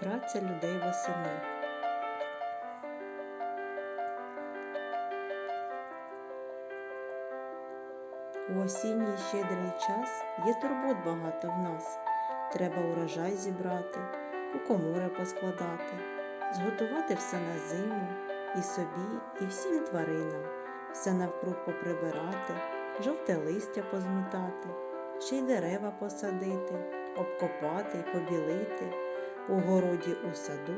Праця людей восени. У осінній щедрий час є турбот багато в нас. Треба урожай зібрати, у комори поскладати, зготувати все на зиму, і собі, і всім тваринам, все навкруг поприбирати, жовте листя позмітати, ще й дерева посадити, обкопати й побілити, у городі у саду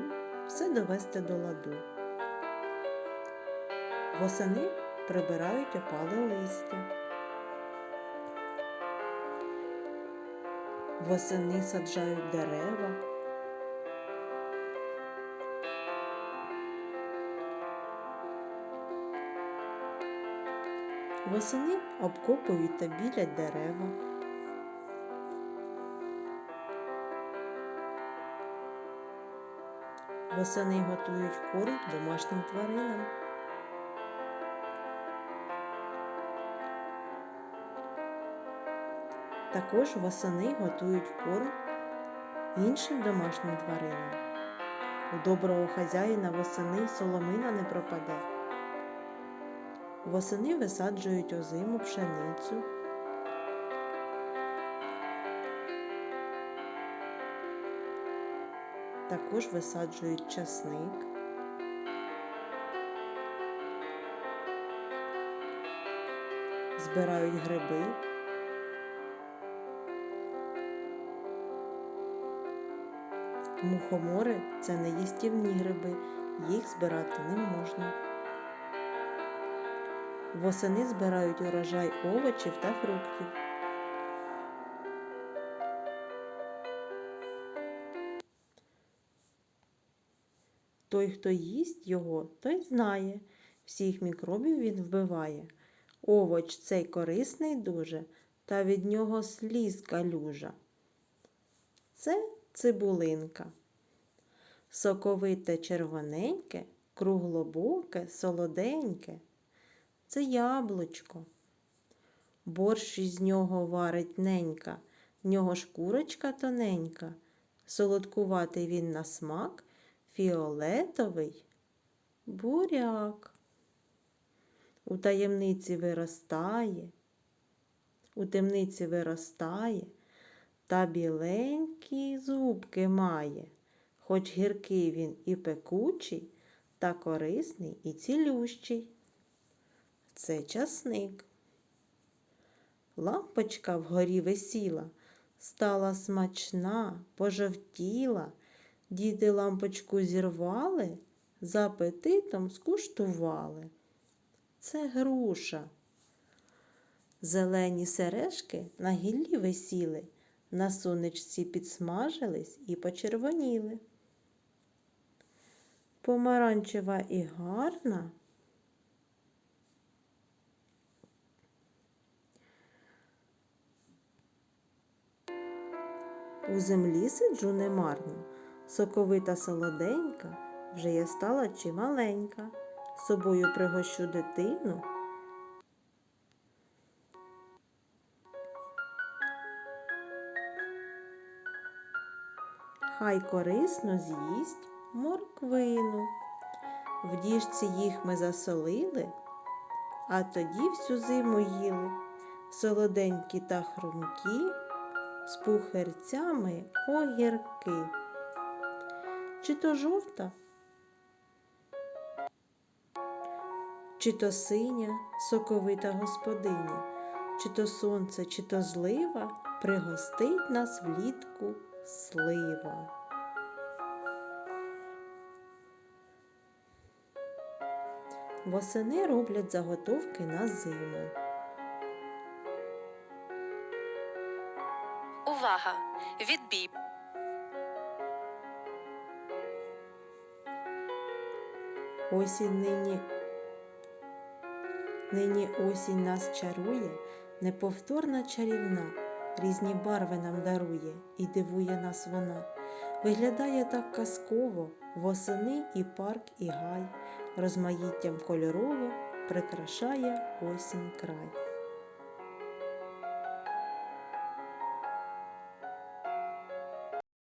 все довести до ладу. Восени прибирають опале листя. Восени саджають дерева. Восени обкопують та білять дерева. Восени готують корм домашнім тваринам. Також восени готують корм іншим домашнім тваринам. У доброго хазяїна восени соломина не пропаде. Восени висаджують озиму пшеницю. Також висаджують часник. Збирають гриби. Мухомори це не їстівні гриби, їх збирати не можна. Восени збирають урожай овочів та фруктів. Той, хто їсть його, той знає, всіх мікробів він вбиває. Овоч цей корисний дуже, та від нього сліз калюжа. Це цибулинка. Соковите червоненьке, круглобоке, солоденьке. Це яблучко. Борщ із нього варить ненька, в нього шкурочка тоненька. Солодкуватий він на смак, фіолетовий буряк. У таємниці виростає, у темниці виростає та біленькі зубки має, хоч гіркий він і пекучий, та корисний і цілющий. Це часник. Лампочка вгорі висіла, стала смачна, пожовтіла. Діти лампочку зірвали, за апетитом скуштували. Це груша. Зелені сережки на гіллі висіли, на сонечці підсмажились і почервоніли. Помаранчева і гарна. У землі сиджу немарно, соковита солоденька, вже я стала чималенька, собою пригощу дитину. Хай корисно з'їсть морквину. В діжці їх ми засолили, а тоді всю зиму їли солоденькі та хрумкі, з пухерцями огірки. Чи то жовта, чи то синя соковита господиня, чи то сонце, чи то злива пригостить нас влітку слива. Восени роблять заготовки на зиму. Увага! Відбій! Осінь нині, нині осінь нас чарує, неповторна чарівна, різні барви нам дарує і дивує нас вона. Виглядає так казково, восени і парк, і гай, розмаїттям кольорово прикрашає осінь край.